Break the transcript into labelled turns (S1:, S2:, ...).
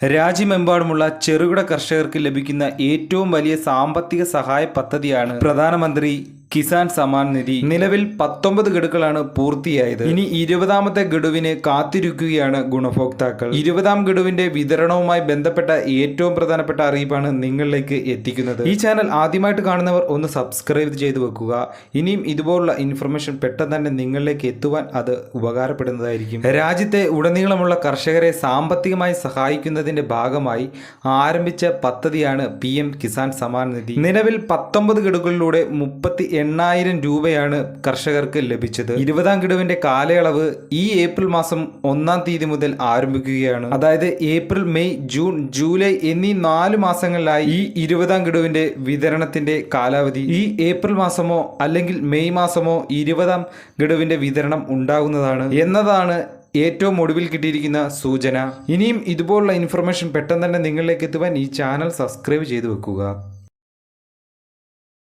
S1: രാജ്യമെമ്പാടുമുള്ള ചെറുകിട കർഷകർക്ക് ലഭിക്കുന്ന ഏറ്റവും വലിയ സാമ്പത്തിക സഹായ പദ്ധതിയാണ് പ്രധാനമന്ത്രി കിസാൻ സമ്മാൻ നിധി നിലവിൽ പത്തൊമ്പത് ഗഡുക്കളാണ് പൂർത്തിയായത്. ഇനി ഇരുപതാമത്തെ ഗഡുവിന് കാത്തിരിക്കുകയാണ് ഗുണഭോക്താക്കൾ. ഇരുപതാം ഗഡുവിന്റെ വിതരണവുമായി ബന്ധപ്പെട്ട ഏറ്റവും പ്രധാനപ്പെട്ട അറിയിപ്പാണ് നിങ്ങളിലേക്ക് എത്തിക്കുന്നത്. ഈ ചാനൽ ആദ്യമായിട്ട് കാണുന്നവർ ഒന്ന് സബ്സ്ക്രൈബ് ചെയ്തു വെക്കുക. ഇനിയും ഇതുപോലുള്ള ഇൻഫർമേഷൻ പെട്ടെന്ന് തന്നെ നിങ്ങളിലേക്ക് എത്തുവാൻ അത് ഉപകാരപ്പെടുന്നതായിരിക്കും. രാജ്യത്തെ ഉടനീളമുള്ള കർഷകരെ സാമ്പത്തികമായി സഹായിക്കുന്നതിന്റെ ഭാഗമായി ആരംഭിച്ച പദ്ധതിയാണ് പി എം കിസാൻ സമ്മാൻ നിധി. നിലവിൽ പത്തൊമ്പത് ഗഡുകളിലൂടെ മുപ്പത്തി എണ്ണായിരം രൂപയാണ് കർഷകർക്ക് ലഭിച്ചത്. ഇരുപതാം ഗഡുവിന്റെ കാലയളവ് ഈ ഏപ്രിൽ മാസം ഒന്നാം തീയതി മുതൽ ആരംഭിക്കുകയാണ്. അതായത് ഏപ്രിൽ മെയ് ജൂൺ ജൂലൈ എന്നീ നാല് മാസങ്ങളിലായി ഈ ഇരുപതാം ഗഡുവിന്റെ വിതരണത്തിന്റെ കാലാവധി. ഈ ഏപ്രിൽ മാസമോ അല്ലെങ്കിൽ മെയ് മാസമോ ഇരുപതാം ഗഡുവിന്റെ വിതരണം ഉണ്ടാകുന്നതാണ് എന്നതാണ് ഏറ്റവും ഒടുവിൽ കിട്ടിയിരിക്കുന്ന സൂചന. ഇനിയും ഇതുപോലുള്ള ഇൻഫർമേഷൻ പെട്ടെന്ന് തന്നെ നിങ്ങളിലേക്ക് എത്തുവാൻ ഈ ചാനൽ സബ്സ്ക്രൈബ് ചെയ്തു വെക്കുക.